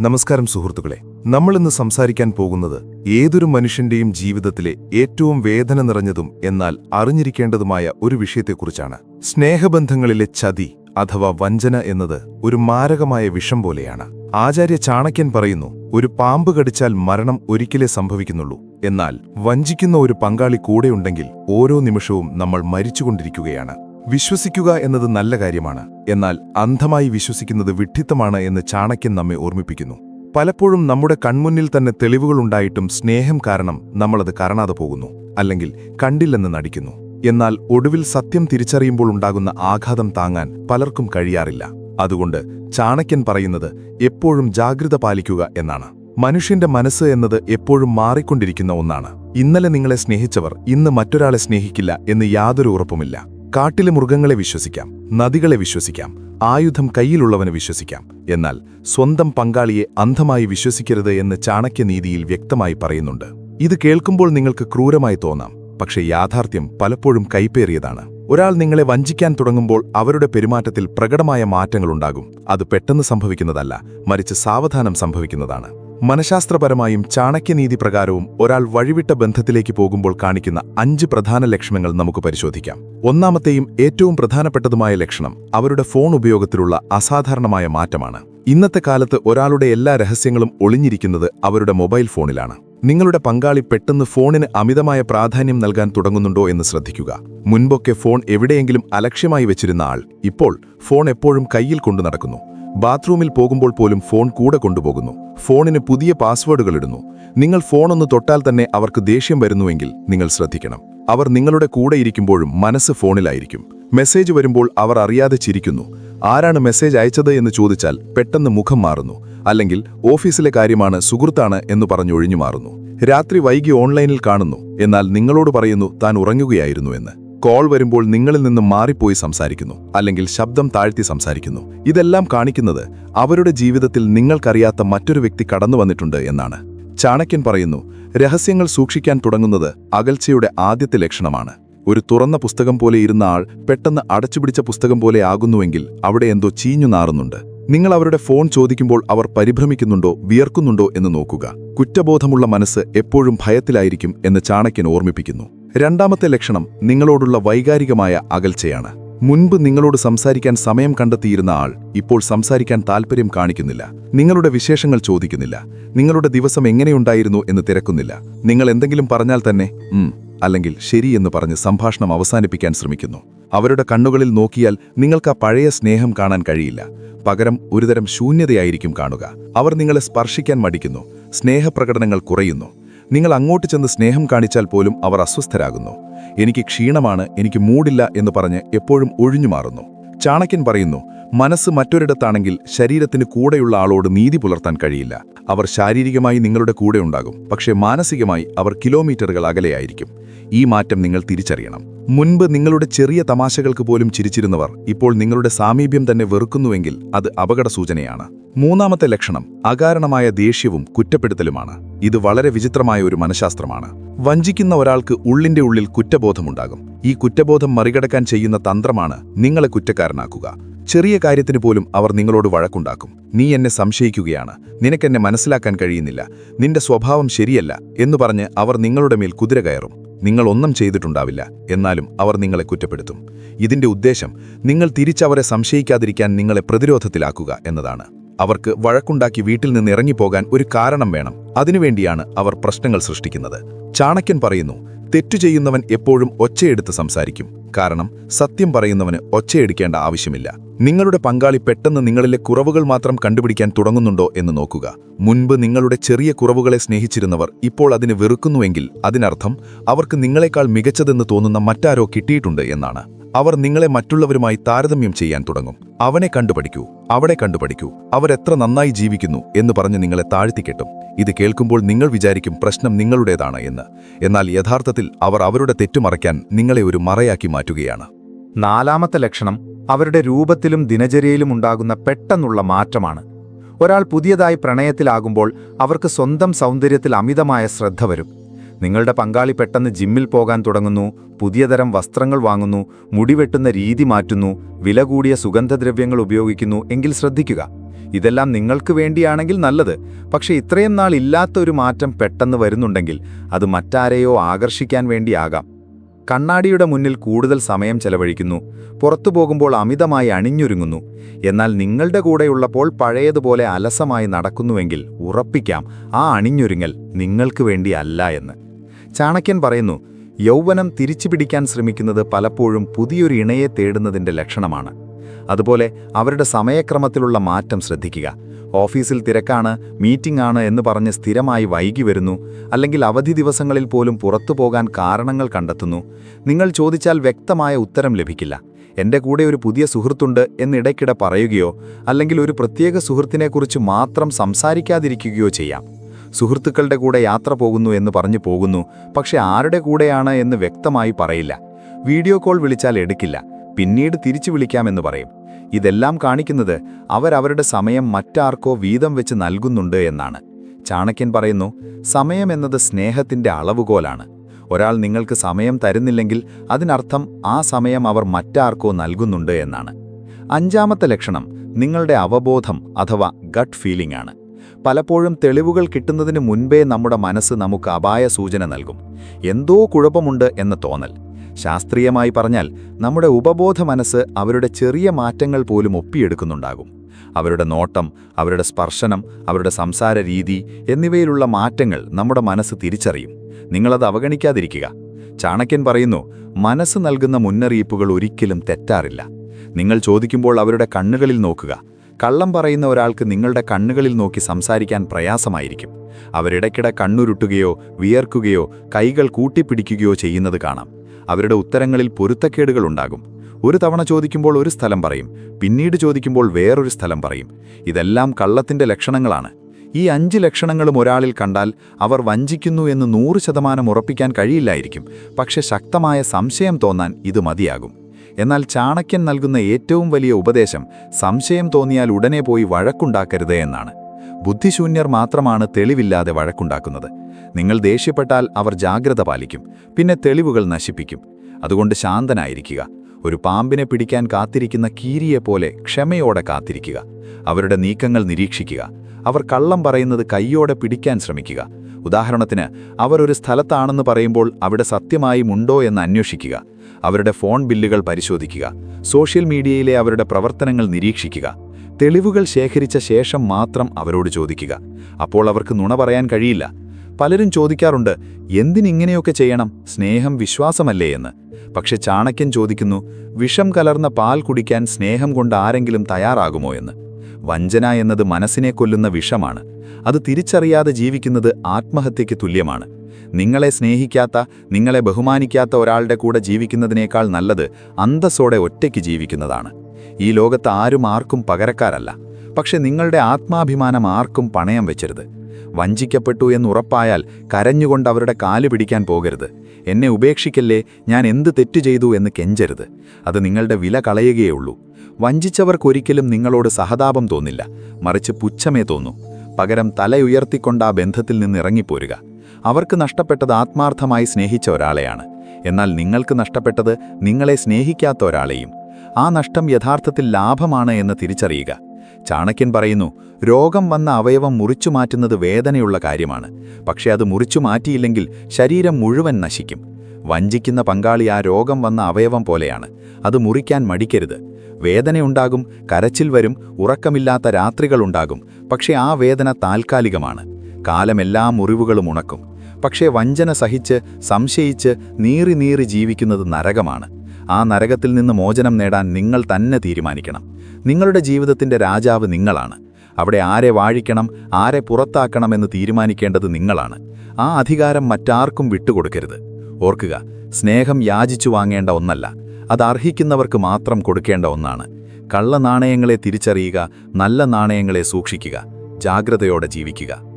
നമസ്കാരം സുഹൃത്തുക്കളെ. നമ്മൾ ഇന്ന് സംസാരിക്കാൻ പോകുന്നത് ഏതൊരു മനുഷ്യന്റെയും ജീവിതത്തിലെ ഏറ്റവും വേദന നിറഞ്ഞതും എന്നാൽ അറിഞ്ഞിരിക്കേണ്ടതുമായ ഒരു വിഷയത്തെക്കുറിച്ചാണ്. സ്നേഹബന്ധങ്ങളിലെ ചതി അഥവാ വഞ്ചന എന്നത് ഒരു മാരകമായ വിഷം പോലെയാണ്. ആചാര്യ ചാണക്യൻ പറയുന്നു ഒരു പാമ്പ് കടിച്ചാൽ മരണം ഒരിക്കലേ സംഭവിക്കുന്നുള്ളൂ. എന്നാൽ വഞ്ചിക്കുന്ന ഒരു പങ്കാളി കൂടെയുണ്ടെങ്കിൽ ഓരോ നിമിഷവും നമ്മൾ മരിച്ചുകൊണ്ടിരിക്കുകയാണ്. വിശ്വസിക്കുക എന്നത് നല്ല കാര്യമാണ്. എന്നാൽ അന്ധമായി വിശ്വസിക്കുന്നത് വിഡ്ഢിത്തമാണ് എന്ന് ചാണക്യൻ നമ്മെ ഓർമ്മിപ്പിക്കുന്നു. പലപ്പോഴും നമ്മുടെ കൺമുന്നിൽ തന്നെ തെളിവുകളുണ്ടായിട്ടും സ്നേഹം കാരണം നമ്മളത് കരണാതെ പോകുന്നു അല്ലെങ്കിൽ കണ്ടില്ലെന്ന് നടിക്കുന്നു. എന്നാൽ ഒടുവിൽ സത്യം തിരിച്ചറിയുമ്പോൾ ഉണ്ടാകുന്ന ആഘാതം താങ്ങാൻ പലർക്കും കഴിയാറില്ല. അതുകൊണ്ട് ചാണക്യൻ പറയുന്നത് എപ്പോഴും ജാഗ്രത പാലിക്കുക എന്നാണ്. മനുഷ്യന്റെ മനസ്സ് എന്നത് എപ്പോഴും മാറിക്കൊണ്ടിരിക്കുന്ന ഒന്നാണ്. ഇന്നലെ നിങ്ങളെ സ്നേഹിച്ചവർ ഇന്ന് മറ്റൊരാളെ സ്നേഹിക്കില്ല എന്ന് യാതൊരു ഉറപ്പുമില്ല. കാട്ടിലെ മൃഗങ്ങളെ വിശ്വസിക്കാം നദികളെ വിശ്വസിക്കാം ആയുധം കയ്യിലുള്ളവന് വിശ്വസിക്കാം. എന്നാൽ സ്വന്തം പങ്കാളിയെ അന്ധമായി വിശ്വസിക്കരുത് എന്ന് ചാണക്യനീതിയിൽ വ്യക്തമായി പറയുന്നുണ്ട്. ഇത് കേൾക്കുമ്പോൾ നിങ്ങൾക്ക് ക്രൂരമായി തോന്നാം പക്ഷേ യാഥാർത്ഥ്യം പലപ്പോഴും കൈപ്പേറിയതാണ്. ഒരാൾ നിങ്ങളെ വഞ്ചിക്കാൻ തുടങ്ങുമ്പോൾ അവരുടെ പെരുമാറ്റത്തിൽ പ്രകടമായ മാറ്റങ്ങളുണ്ടാകും. അത് പെട്ടെന്ന് സംഭവിക്കുന്നതല്ല മറിച്ച് സാവധാനം സംഭവിക്കുന്നതാണ്. മനഃശാസ്ത്രപരമായും ചാണക്യനീതി പ്രകാരവും ഒരാൾ വഴിവിട്ട ബന്ധത്തിലേക്ക് പോകുമ്പോൾ കാണിക്കുന്ന അഞ്ച് പ്രധാന ലക്ഷണങ്ങൾ നമുക്ക് പരിശോധിക്കാം. ഒന്നാമത്തെയും ഏറ്റവും പ്രധാനപ്പെട്ടതുമായ ലക്ഷണം അവരുടെ ഫോൺ ഉപയോഗത്തിലുള്ള അസാധാരണമായ മാറ്റമാണ്. ഇന്നത്തെ കാലത്ത് ഒരാളുടെ എല്ലാ രഹസ്യങ്ങളും ഒളിഞ്ഞിരിക്കുന്നത് അവരുടെ മൊബൈൽ ഫോണിലാണ്. നിങ്ങളുടെ പങ്കാളി പെട്ടെന്ന് ഫോണിന് അമിതമായ പ്രാധാന്യം നൽകാൻ തുടങ്ങുന്നുണ്ടോ എന്ന് ശ്രദ്ധിക്കുക. മുൻപൊക്കെ ഫോൺ എവിടെയെങ്കിലും അലക്ഷ്യമായി വെച്ചിരുന്ന ആൾ ഇപ്പോൾ ഫോൺ എപ്പോഴും കയ്യിൽ കൊണ്ടു നടക്കുന്നു. ബാത്റൂമിൽ പോകുമ്പോൾ പോലും ഫോൺ കൂടെ കൊണ്ടുപോകുന്നു. ഫോണിന് പുതിയ പാസ്വേഡുകൾ ഇടുന്നു. നിങ്ങൾ ഫോണൊന്ന് തൊട്ടാൽ തന്നെ അവർക്ക് ദേഷ്യം വരുന്നുവെങ്കിൽ നിങ്ങൾ ശ്രദ്ധിക്കണം. അവർ നിങ്ങളുടെ കൂടെ ഇരിക്കുമ്പോഴും മനസ്സ് ഫോണിലായിരിക്കും. മെസ്സേജ് വരുമ്പോൾ അവർ അറിയാതെ ചിരിക്കുന്നു. ആരാണ് മെസ്സേജ് അയച്ചത് എന്ന് ചോദിച്ചാൽ പെട്ടെന്ന് മുഖം മാറുന്നു. അല്ലെങ്കിൽ ഓഫീസിലെ കാര്യമാണ് സുഹൃത്താണ് എന്ന് പറഞ്ഞൊഴിഞ്ഞു മാറുന്നു. രാത്രി വൈകി ഓൺലൈനിൽ കാണുന്നു. എന്നാൽ നിങ്ങളോട് പറയുന്നു താൻ ഉറങ്ങുകയായിരുന്നു എന്ന്. കോൾ വരുമ്പോൾ നിങ്ങളിൽ നിന്ന് മാറിപ്പോയി സംസാരിക്കുന്നു അല്ലെങ്കിൽ ശബ്ദം താഴ്ത്തി സംസാരിക്കുന്നു. ഇതെല്ലാം കാണിക്കുന്നത് അവരുടെ ജീവിതത്തിൽ നിങ്ങൾക്കറിയാത്ത മറ്റൊരു വ്യക്തി കടന്നു വന്നിട്ടുണ്ട് എന്നാണ്. ചാണക്യൻ പറയുന്നു രഹസ്യങ്ങൾ സൂക്ഷിക്കാൻ തുടങ്ങുന്നത് അകൽച്ചയുടെ ആദ്യത്തെ ലക്ഷണമാണ്. ഒരു തുറന്ന പുസ്തകം പോലെ ഇരുന്ന ആൾ പെട്ടെന്ന് അടച്ചുപിടിച്ച പുസ്തകം പോലെ ആകുന്നുവെങ്കിൽ അവിടെ എന്തോ ചീഞ്ഞു നാറുന്നുണ്ട്. നിങ്ങൾ അവരുടെ ഫോൺ ചോദിക്കുമ്പോൾ അവർ പരിഭ്രമിക്കുന്നുണ്ടോ വിയർക്കുന്നുണ്ടോ എന്ന് നോക്കുക. കുറ്റബോധമുള്ള മനസ്സ് എപ്പോഴും ഭയത്തിലായിരിക്കും എന്ന് ചാണക്യൻ ഓർമ്മിപ്പിക്കുന്നു. രണ്ടാമത്തെ ലക്ഷണം നിങ്ങളോടുള്ള വൈകാരികമായ അകൽച്ചയാണ്. മുൻപ് നിങ്ങളോട് സംസാരിക്കാൻ സമയം കണ്ടെത്തിയിരുന്ന ആൾ ഇപ്പോൾ സംസാരിക്കാൻ താൽപ്പര്യം കാണിക്കുന്നില്ല. നിങ്ങളുടെ വിശേഷങ്ങൾ ചോദിക്കുന്നില്ല. നിങ്ങളുടെ ദിവസം എങ്ങനെയുണ്ടായിരുന്നു എന്ന് തിരക്കുന്നില്ല. നിങ്ങൾ എന്തെങ്കിലും പറഞ്ഞാൽ തന്നെ അല്ലെങ്കിൽ ശരിയെന്ന് പറഞ്ഞ് സംഭാഷണം അവസാനിപ്പിക്കാൻ ശ്രമിക്കുന്നു. അവരുടെ കണ്ണുകളിൽ നോക്കിയാൽ നിങ്ങൾക്ക് ആ പഴയ സ്നേഹം കാണാൻ കഴിയില്ല. പകരം ഒരുതരം ശൂന്യതയായിരിക്കും കാണുക. അവർ നിങ്ങളെ സ്പർശിക്കാൻ മടിക്കുന്നു. സ്നേഹപ്രകടനങ്ങൾ കുറയുന്നു. നിങ്ങൾ അങ്ങോട്ട് ചെന്ന് സ്നേഹം കാണിച്ചാൽ പോലും അവർ അസ്വസ്ഥരാകുന്നു. എനിക്ക് ക്ഷീണമാണ് എനിക്ക് മൂടില്ല എന്ന് പറഞ്ഞ് എപ്പോഴും ഒഴിഞ്ഞു മാറുന്നു. ചാണക്യൻ പറയുന്നു മനസ്സ് മറ്റൊരിടത്താണെങ്കിൽ ശരീരത്തിന് കൂടെയുള്ള ആളോട് നീതി പുലർത്താൻ കഴിയില്ല. അവർ ശാരീരികമായി നിങ്ങളുടെ കൂടെ ഉണ്ടാകും. പക്ഷേ മാനസികമായി അവർ കിലോമീറ്ററുകൾ അകലെയായിരിക്കും ഈ മാറ്റം നിങ്ങൾ തിരിച്ചറിയണം. മുൻപ് നിങ്ങളുടെ ചെറിയ തമാശകൾക്ക് പോലും ചിരിച്ചിരുന്നവർ ഇപ്പോൾ നിങ്ങളുടെ സാമീപ്യം തന്നെ വെറുക്കുന്നുവെങ്കിൽ അത് അപകട സൂചനയാണ് മൂന്നാമത്തെ ലക്ഷണം അകാരണമായ ദേഷ്യവും കുറ്റപ്പെടുത്തലുമാണ്. ഇത് വളരെ വിചിത്രമായ ഒരു മനഃശാസ്ത്രമാണ്. വഞ്ചിക്കുന്ന ഒരാൾക്ക് ഉള്ളിന്റെ ഉള്ളിൽ കുറ്റബോധമുണ്ടാകും. ഈ കുറ്റബോധം മറികടക്കാൻ ചെയ്യുന്ന തന്ത്രമാണ് നിങ്ങളെ കുറ്റക്കാരനാക്കുക. ചെറിയ കാര്യത്തിന് പോലും അവർ നിങ്ങളോട് വഴക്കുണ്ടാക്കും. നീ എന്നെ സംശയിക്കുകയാണ്. നിനക്കെന്നെ മനസ്സിലാക്കാൻ കഴിയുന്നില്ല. നിന്റെ സ്വഭാവം ശരിയല്ല എന്നു പറഞ്ഞ് അവർ നിങ്ങളുടെ മേൽ കുതിര കയറും. നിങ്ങൾ ഒന്നും ചെയ്തിട്ടുണ്ടാവില്ല. എന്നാലും അവർ നിങ്ങളെ കുറ്റപ്പെടുത്തും. ഇതിന്റെ ഉദ്ദേശം നിങ്ങൾ തിരിച്ചവരെ സംശയിക്കാതിരിക്കാൻ നിങ്ങളെ പ്രതിരോധത്തിലാക്കുക എന്നതാണ്. അവർക്ക് വഴക്കുണ്ടാക്കി വീട്ടിൽ നിന്ന് ഇറങ്ങിപ്പോകാൻ ഒരു കാരണം വേണം. അതിനുവേണ്ടിയാണ് അവർ പ്രശ്നങ്ങൾ സൃഷ്ടിക്കുന്നത്. ചാണക്യൻ പറയുന്നു തെറ്റു ചെയ്യുന്നവൻ എപ്പോഴും ഒച്ചയെടുത്ത് സംസാരിക്കും. കാരണം സത്യം പറയുന്നവന് ഒച്ചയെടുക്കേണ്ട ആവശ്യമില്ല. നിങ്ങളുടെ പങ്കാളി പെട്ടെന്ന് നിങ്ങളിലെ കുറവുകൾ മാത്രം കണ്ടുപിടിക്കാൻ തുടങ്ങുന്നുണ്ടോ എന്ന് നോക്കുക. മുൻപ് നിങ്ങളുടെ ചെറിയ കുറവുകളെ സ്നേഹിച്ചിരുന്നവർ ഇപ്പോൾ അതിന് വെറുക്കുന്നുവെങ്കിൽ അതിനർത്ഥം അവർക്ക് നിങ്ങളെക്കാൾ മികച്ചതെന്ന് തോന്നുന്ന മറ്റാരോ കിട്ടിയിട്ടുണ്ട് എന്നാണ്. അവർ നിങ്ങളെ മറ്റുള്ളവരുമായി താരതമ്യം ചെയ്യാൻ തുടങ്ങും. അവനെ കണ്ടുപഠിക്കൂ. അവിടെ കണ്ടുപഠിക്കൂ. അവരെത്ര നന്നായി ജീവിക്കുന്നു എന്ന് പറഞ്ഞ് നിങ്ങളെ താഴ്ത്തിക്കെട്ടും ഇത് കേൾക്കുമ്പോൾ നിങ്ങൾ വിചാരിക്കും പ്രശ്നം നിങ്ങളുടേതാണ് എന്ന്. എന്നാൽ യഥാർത്ഥത്തിൽ അവർ അവരുടെ തെറ്റുമറയ്ക്കാൻ നിങ്ങളെ ഒരു മറയാക്കി മാറ്റുകയാണ്. നാലാമത്തെ ലക്ഷണം അവരുടെ രൂപത്തിലും ദിനചര്യയിലും ഉണ്ടാകുന്ന പെട്ടെന്നുള്ള മാറ്റമാണ്. ഒരാൾ പുതിയതായി പ്രണയത്തിലാകുമ്പോൾ അവർക്ക് സ്വന്തം സൗന്ദര്യത്തിൽ അമിതമായ ശ്രദ്ധ വരും. നിങ്ങളുടെ പങ്കാളി പെട്ടെന്ന് ജിമ്മിൽ പോകാൻ തുടങ്ങുന്നു പുതിയതരം വസ്ത്രങ്ങൾ വാങ്ങുന്നു മുടിവെട്ടുന്ന രീതി മാറ്റുന്നു വില കൂടിയ സുഗന്ധദ്രവ്യങ്ങൾ ഉപയോഗിക്കുന്നു എങ്കിൽ ശ്രദ്ധിക്കുക. ഇതെല്ലാം നിങ്ങൾക്ക് വേണ്ടിയാണെങ്കിൽ നല്ലത്. പക്ഷേ ഇത്രയും നാൾ ഇല്ലാത്ത ഒരു മാറ്റം പെട്ടെന്ന് വരുന്നുണ്ടെങ്കിൽ അത് മറ്റാരെയോ ആകർഷിക്കാൻ വേണ്ടിയാകാം. കണ്ണാടിയുടെ മുന്നിൽ കൂടുതൽ സമയം ചെലവഴിക്കുന്നു. പുറത്തു പോകുമ്പോൾ അമിതമായി അണിഞ്ഞൊരുങ്ങുന്നു. എന്നാൽ നിങ്ങളുടെ കൂടെയുള്ളപ്പോൾ പഴയതുപോലെ അലസമായി നടക്കുന്നുവെങ്കിൽ ഉറപ്പിക്കാം ആ അണിഞ്ഞൊരുങ്ങൽ നിങ്ങൾക്ക് വേണ്ടിയല്ല എന്ന്. ചാണക്യൻ പറയുന്നു യൗവനം തിരിച്ചുപിടിക്കാൻ ശ്രമിക്കുന്നത് പലപ്പോഴും പുതിയൊരു ഇണയെ തേടുന്നതിന്റെ ലക്ഷണമാണ്. അതുപോലെ അവരുടെ സമയക്രമത്തിലുള്ള മാറ്റം ശ്രദ്ധിക്കുക. ഓഫീസിൽ തിരക്കാണ് മീറ്റിംഗ് ആണ് എന്ന് പറഞ്ഞ് സ്ഥിരമായി വൈകി വരുന്നു അല്ലെങ്കിൽ അവധി ദിവസങ്ങളിൽ പോലും പുറത്തു പോകാൻ കാരണങ്ങൾ കണ്ടെത്തുന്നു. നിങ്ങൾ ചോദിച്ചാൽ വ്യക്തമായ ഉത്തരം ലഭിക്കില്ല. എന്റെ കൂടെ ഒരു പുതിയ സുഹൃത്തുണ്ട് എന്നിടയ്ക്കിടെ പറയുകയോ അല്ലെങ്കിൽ ഒരു പ്രത്യേക സുഹൃത്തിനെക്കുറിച്ച് മാത്രം സംസാരിക്കാതിരിക്കുകയോ ചെയ്യാം. സുഹൃത്തുക്കളുടെ കൂടെ യാത്ര പോകുന്നു എന്ന് പറഞ്ഞു പോകുന്നു. പക്ഷെ ആരുടെ കൂടെയാണ് എന്ന് വ്യക്തമായി പറയില്ല. വീഡിയോ കോൾ വിളിച്ചാൽ എടുക്കില്ല. പിന്നീട് തിരിച്ചു വിളിക്കാമെന്ന് പറയും. ഇതെല്ലാം കാണിക്കുന്നത് അവരവരുടെ സമയം മറ്റാർക്കോ വീതം വെച്ച് നൽകുന്നുണ്ട് എന്നാണ്. ചാണക്യൻ പറയുന്നു സമയം എന്നത് സ്നേഹത്തിന്റെ അളവുകോലാണ്. ഒരാൾ നിങ്ങൾക്ക് സമയം തരുന്നില്ലെങ്കിൽ അതിനർത്ഥം ആ സമയം അവർ മറ്റാർക്കോ നൽകുന്നുണ്ട് എന്നാണ്. അഞ്ചാമത്തെ ലക്ഷണം നിങ്ങളുടെ അവബോധം അഥവാ ഗട്ട് ഫീലിംഗ് ആണ്. പലപ്പോഴും തെളിവുകൾ കിട്ടുന്നതിന് മുൻപേ നമ്മുടെ മനസ്സ് നമുക്ക് അപായ സൂചന നൽകും. എന്തോ കുഴപ്പമുണ്ട് എന്ന തോന്നൽ. ശാസ്ത്രീയമായി പറഞ്ഞാൽ നമ്മുടെ ഉപബോധ മനസ്സ് അവരുടെ ചെറിയ മാറ്റങ്ങൾ പോലും ഒപ്പിയെടുക്കുന്നുണ്ടാകും. അവരുടെ നോട്ടം അവരുടെ സ്പർശനം അവരുടെ സംസാര രീതി എന്നിവയിലുള്ള മാറ്റങ്ങൾ നമ്മുടെ മനസ്സ് തിരിച്ചറിയും. നിങ്ങളത് അവഗണിക്കാതിരിക്കുക. ചാണക്യൻ പറയുന്നു മനസ്സ് നൽകുന്ന മുന്നറിയിപ്പുകൾ ഒരിക്കലും തെറ്റാറില്ല. നിങ്ങൾ ചോദിക്കുമ്പോൾ അവരുടെ കണ്ണുകളിൽ നോക്കുക. കള്ളം പറയുന്ന ഒരാൾക്ക് നിങ്ങളുടെ കണ്ണുകളിൽ നോക്കി സംസാരിക്കാൻ പ്രയാസമായിരിക്കും. അവരിടയ്ക്കിടെ കണ്ണുരുട്ടുകയോ വിയർക്കുകയോ കൈകൾ കൂട്ടിപ്പിടിക്കുകയോ ചെയ്യുന്നത് കാണാം. അവരുടെ ഉത്തരങ്ങളിൽ പൊരുത്തക്കേടുകൾ ഉണ്ടാകും. ഒരു തവണ ചോദിക്കുമ്പോൾ ഒരു സ്ഥലം പറയും പിന്നീട് ചോദിക്കുമ്പോൾ വേറൊരു സ്ഥലം പറയും. ഇതെല്ലാം കള്ളത്തിന്റെ ലക്ഷണങ്ങളാണ്. ഈ അഞ്ച് ലക്ഷണങ്ങളും ഒരാളിൽ കണ്ടാൽ അവർ വഞ്ചിക്കുന്നു എന്ന് നൂറ് ശതമാനം ഉറപ്പിക്കാൻ കഴിയില്ലായിരിക്കും. പക്ഷെ ശക്തമായ സംശയം തോന്നാൻ ഇത് മതിയാകും. എന്നാൽ ചാണക്യൻ നൽകുന്ന ഏറ്റവും വലിയ ഉപദേശം സംശയം തോന്നിയാൽ ഉടനെ പോയി വഴക്കുണ്ടാക്കരുത് എന്നാണ്. ബുദ്ധിശൂന്യർ മാത്രമാണ് തെളിവില്ലാതെ വഴക്കുണ്ടാക്കുന്നത്. നിങ്ങൾ ദേഷ്യപ്പെട്ടാൽ അവർ ജാഗ്രത പാലിക്കും പിന്നെ തെളിവുകൾ നശിപ്പിക്കും. അതുകൊണ്ട് ശാന്തനായിരിക്കുക. ഒരു പാമ്പിനെ പിടിക്കാൻ കാത്തിരിക്കുന്ന കീരിയെപ്പോലെ ക്ഷമയോടെ കാത്തിരിക്കുക. അവരുടെ നീക്കങ്ങൾ നിരീക്ഷിക്കുക. അവർ കള്ളം പറയുന്നത് കയ്യോടെ പിടിക്കാൻ ശ്രമിക്കുക. ഉദാഹരണത്തിന് അവർ ഒരു സ്ഥലത്താണെന്ന് പറയുമ്പോൾ അവിടെ സത്യമായും ഉണ്ടോ എന്ന് അന്വേഷിക്കുക. അവരുടെ ഫോൺ ബില്ലുകൾ പരിശോധിക്കുക സോഷ്യൽ മീഡിയയിലെ അവരുടെ പ്രവർത്തനങ്ങൾ നിരീക്ഷിക്കുക തെളിവുകൾ ശേഖരിച്ച ശേഷം മാത്രം അവരോട് ചോദിക്കുക. അപ്പോൾ അവർക്ക് നുണ പറയാൻ കഴിയില്ല. പലരും ചോദിക്കാറുണ്ട് എന്തിനിങ്ങനെയൊക്കെ ചെയ്യണം? സ്നേഹം വിശ്വാസമല്ലേ എന്ന്. പക്ഷെ ചാണക്യൻ ചോദിക്കുന്നു വിഷം കലർന്ന പാൽ കുടിക്കാൻ സ്നേഹം കൊണ്ട് ആരെങ്കിലും തയ്യാറാകുമോ എന്ന്? വഞ്ചന എന്നത് മനസ്സിനെ കൊല്ലുന്ന വിഷമാണ്. അത് തിരിച്ചറിയാതെ ജീവിക്കുന്നത് ആത്മഹത്യയ്ക്ക് തുല്യമാണ്. നിങ്ങളെ സ്നേഹിക്കാത്ത നിങ്ങളെ ബഹുമാനിക്കാത്ത ഒരാളുടെ കൂടെ ജീവിക്കുന്നതിനേക്കാൾ നല്ലത് അന്തസ്സോടെ ഒറ്റയ്ക്ക് ജീവിക്കുന്നതാണ്. ഈ ലോകത്ത് ആരും ആർക്കും പകരക്കാരല്ല. പക്ഷെ നിങ്ങളുടെ ആത്മാഭിമാനം ആർക്കും പണയം വെച്ചരുത്. വഞ്ചിക്കപ്പെട്ടു എന്നുറപ്പായാൽ കരഞ്ഞുകൊണ്ട് അവരുടെ കാൽ പിടിക്കാൻ പോകരുത്. എന്നെ ഉപേക്ഷിക്കല്ലേ? ഞാൻ എന്ത് തെറ്റു ചെയ്തു എന്ന് കെഞ്ചരുത്. അത് നിങ്ങളുടെ വില കളയുകയുള്ളൂ വഞ്ചിച്ചവർക്കൊരിക്കലും നിങ്ങളോട് സഹതാപം തോന്നില്ല. മറിച്ച് പുച്ഛമേ തോന്നൂ. പകരം തലയുയർത്തിക്കൊണ്ട് ആ ബന്ധത്തിൽ നിന്ന് ഇറങ്ങിപ്പോരുക. അവർക്ക് നഷ്ടപ്പെട്ടത് ആത്മാർത്ഥമായി സ്നേഹിച്ച ഒരാളെയാണ്. എന്നാൽ നിങ്ങൾക്ക് നഷ്ടപ്പെട്ടത് നിങ്ങളെ സ്നേഹിക്കാത്ത ഒരാളെയും. ആ നഷ്ടം യഥാർത്ഥത്തിൽ ലാഭമാണ് എന്ന് തിരിച്ചറിയുക. ചാണക്യൻ പറയുന്നു രോഗം വന്ന അവയവം മുറിച്ചു മാറ്റുന്നത് വേദനയുള്ള കാര്യമാണ്. പക്ഷെ അത് മുറിച്ചു മാറ്റിയില്ലെങ്കിൽ ശരീരം മുഴുവൻ നശിക്കും. വഞ്ചിക്കുന്ന പങ്കാളി ആ രോഗം വന്ന അവയവം പോലെയാണ്. അത് മുറിക്കാൻ മടിക്കരുത്. വേദനയുണ്ടാകും കരച്ചിൽ വരും ഉറക്കമില്ലാത്ത രാത്രികളുണ്ടാകും പക്ഷേ ആ വേദന താൽക്കാലികമാണ്. കാലമെല്ലാ മുറിവുകളും ഉണക്കും. പക്ഷേ വഞ്ചന സഹിച്ച് സംശയിച്ച് നീറി നീറി ജീവിക്കുന്നത് നരകമാണ്. ആ നരകത്തിൽ നിന്ന് മോചനം നേടാൻ നിങ്ങൾ തന്നെ തീരുമാനിക്കണം. നിങ്ങളുടെ ജീവിതത്തിന്റെ രാജാവ് നിങ്ങളാണ്. അവിടെ ആരെ വാഴിക്കണം ആരെ പുറത്താക്കണം എന്ന് തീരുമാനിക്കേണ്ടത് നിങ്ങളാണ്. ആ അധികാരം മറ്റാർക്കും വിട്ടുകൊടുക്കരുത്. ഓർക്കുക സ്നേഹം യാചിച്ചു വാങ്ങേണ്ട ഒന്നല്ല അത് അർഹിക്കുന്നവർക്ക് മാത്രം കൊടുക്കേണ്ട ഒന്നാണ്. കള്ള നാണയങ്ങളെ തിരിച്ചറിയുക നല്ല നാണയങ്ങളെ സൂക്ഷിക്കുക ജാഗ്രതയോടെ ജീവിക്കുക.